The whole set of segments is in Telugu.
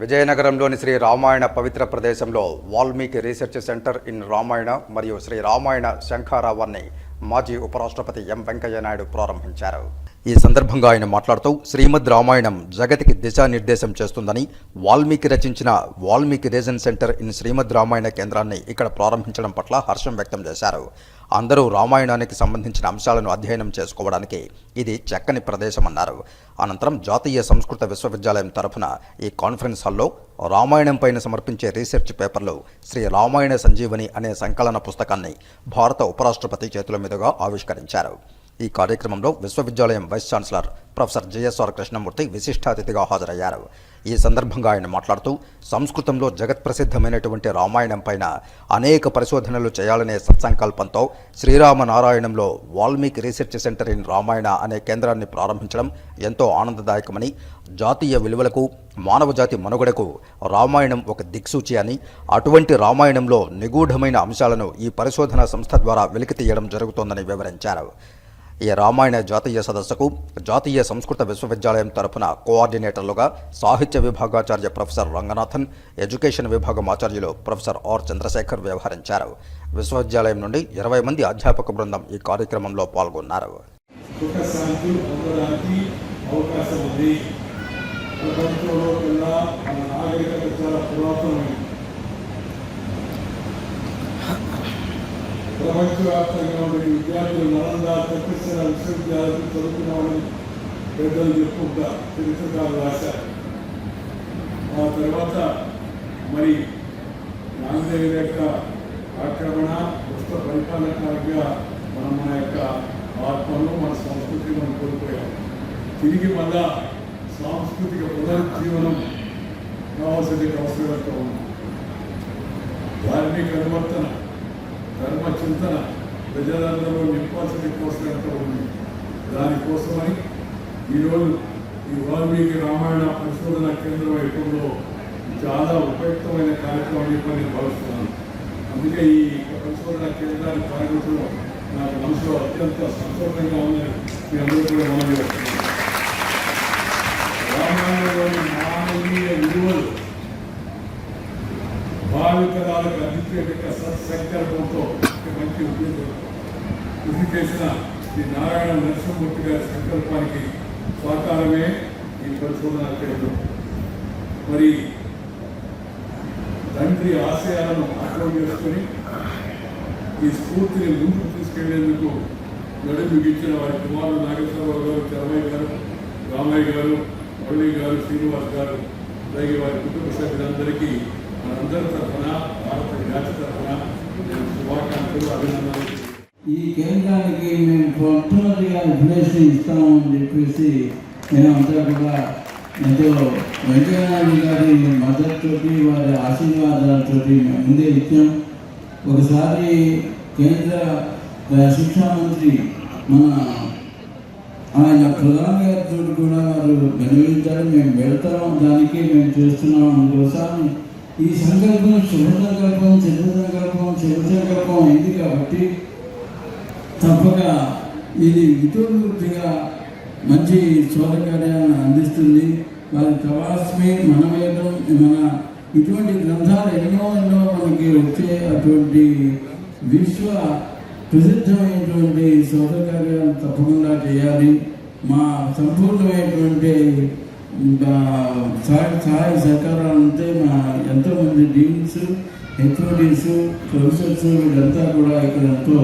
విజయనగరంలోని శ్రీ రామాయణ పవిత్ర ప్రదేశంలో Valmiki research centre in Ramayana మరియు శ్రీ రామాయణ శంఖారావాన్ని మాజీ ఉపరాష్ట్రపతి ఎం వెంకయ్య నాయుడు ప్రారంభించారు. ఈ సందర్భంగా ఆయన మాట్లాడుతూ శ్రీమద్ రామాయణం జగతికి దిశానిర్దేశం చేస్తుందని వాల్మీకి రచించిన Valmiki reason centre in Shrimad Ramayana కేంద్రాన్ని ఇక్కడ ప్రారంభించడం పట్ల హర్షం వ్యక్తం చేశారు. అందరూ రామాయణానికి సంబంధించిన అంశాలను అధ్యయనం చేసుకోవడానికి ఇది చక్కని ప్రదేశమన్నారు. అనంతరం జాతీయ సంస్కృత విశ్వవిద్యాలయం తరఫున ఈ కాన్ఫరెన్స్ హాల్లో రామాయణం పైన సమర్పించే రీసెర్చ్ పేపర్లో శ్రీ రామాయణ సంజీవని అనే సంకలన పుస్తకాన్ని భారత ఉపరాష్ట్రపతి చేతుల మీదుగా ఆవిష్కరించారు. ఈ కార్యక్రమంలో విశ్వవిద్యాలయం vice chancellor professor Jayaswara Krishnamurthy విశిష్ట అతిథిగా హాజరయ్యారు. ఈ సందర్భంగా ఆయన మాట్లాడుతూ సంస్కృతంలో జగత్ప్రసిద్ధమైనటువంటి రామాయణం పైన అనేక పరిశోధనలు చేయాలనే సత్సంకల్పంతో శ్రీరామనారాయణంలో Valmiki research centre in Ramayana అనే కేంద్రాన్ని ప్రారంభించడం ఎంతో ఆనందదాయకమని జాతీయ విలువలకు మానవజాతి మనుగడకు రామాయణం ఒక దిక్సూచి అని అటువంటి రామాయణంలో నిగూఢమైన అంశాలను ఈ పరిశోధన సంస్థ ద్వారా వెలికితీయడం జరుగుతోందని వివరించారు. ఈ రామాయణ జాతీయ సదస్సుకు జాతీయ సంస్కృత విశ్వవిద్యాలయం తరపున కోఆర్డినేటర్లుగా సాహిత్య విభాగాచార్య ప్రొఫెసర్ రంగనాథన్ ఎడ్యుకేషన్ విభాగం ఆచార్యులు ప్రొఫెసర్ ఆర్ చంద్రశేఖర్ వ్యవహరించారు. విశ్వవిద్యాలయం నుండి ఇరవై మంది అధ్యాపక బృందం ఈ కార్యక్రమంలో పాల్గొన్నారు. అవకాశం ఉంది. ప్రపంచంలో కల్లా మన నాగరికత చాలా పురాతనమైనది. ప్రపంచవ్యాప్తంగా ఉండే విద్యార్థులు నలంద తప్పిస్తున్న విశ్వవిద్యాలయం చదువుతున్నామని పెద్దలు చెప్పుకుంటా చరిత్రకారులు రాశారు ఆ తర్వాత మరి నాగదేవి యొక్క ఆక్రమణ దుష్ట పరిపాలనగా మనం మన యొక్క ఆత్మను మన సంస్కృతిని మనం కోల్పోయాం. తిరిగి మళ్ళా సాంస్కృతిక పునరుజ్జీవనం కావాల్సిన అవసరం ఉన్నాం. ధార్మిక కనువర్తన ధర్మ చింతన ప్రజలందరూ నింపాల్సిన అవసరంతో ఉంది? దానికోసమని ఈరోజు ఈ వాల్మీకి రామాయణ పరిశోధన కేంద్రం వైపులో చాలా ఉపయుక్తమైన కార్యక్రమం చెప్పి నేను భావిస్తున్నాను. అందుకే ఈ పరిశోధన కేంద్రాన్ని ప్రారంభించడం నాకు మనసులో అత్యంత సంతోషంగా ఉందని మీ అందరూ కూడా మనం చేస్తున్నాను. రామాయణంలోని మానవీయ విలువలు భావితరాలకు అందించే సత్సంకల్పంతో మంచి ఉద్యోగం కృషి చేసిన శ్రీ నారాయణ నరసింహమూర్తి గారి సంకల్పానికి సహకారమే ఈ పరిశోధన చేయడం. మరి తండ్రి ఆశయాలను అర్థం చేసుకొని ఈ స్ఫూర్తిని ముందుకు తీసుకెళ్ళేందుకు నడుము ఇచ్చిన వారి కుమారుడు నాగేశ్వరరావు గారు చరమయ్య గారు రామయ్య గారు మురళి గారు శ్రీనివాస్ గారు అలాగే వారి కుటుంబ సభ్యులందరికీ మనందరి తరఫున ఈ కేంద్రానికి మేము మొట్టమొదటిగా ఇన్ఫర్మేషన్ ఇస్తామని చెప్పేసి నేను అంతా కూడా ఎంతో వెంకయ్యనాయుడు గారి మద్దతుతోటి వారి ఆశీర్వాదాలతో మేము ముందే ఇచ్చాం ఒకసారి కేంద్ర ఆ, శిక్షా మంత్రి మన ఆయన ప్రధాన గారితో కూడా వారు వినియోగించారు మేము వెళ్తాం దానికి మేము చేస్తున్నాం అందుకోసం ఈ సంకల్పం శుభసంకల్పం సంకల్పం చెడు అయింది కాబట్టి తప్పక ఇది ఇతరులుగా మంచి శోధకార్యాలను అందిస్తుంది. వారి ప్రవాసమే మనవేదం మన ఇటువంటి గ్రంథాలు ఎన్నో ఎన్నో మనకి వచ్చే అటువంటి విశ్వ ప్రసిద్ధమైనటువంటి శోధకార్యాలను తప్పకుండా చేయాలి. మా సంపూర్ణమైనటువంటి ఇంకా సహాయ సహాయ సహకారాలు ఉంటే మా ఎంతోమంది డీన్స్ హెచ్ఓడీస్ ప్రొఫెసర్స్ వీళ్ళంతా కూడా ఇక్కడ ఎంతో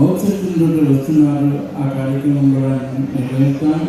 అవసరం వస్తున్నారు. ఆ కార్యక్రమం కూడా నిర్వహిస్తాను.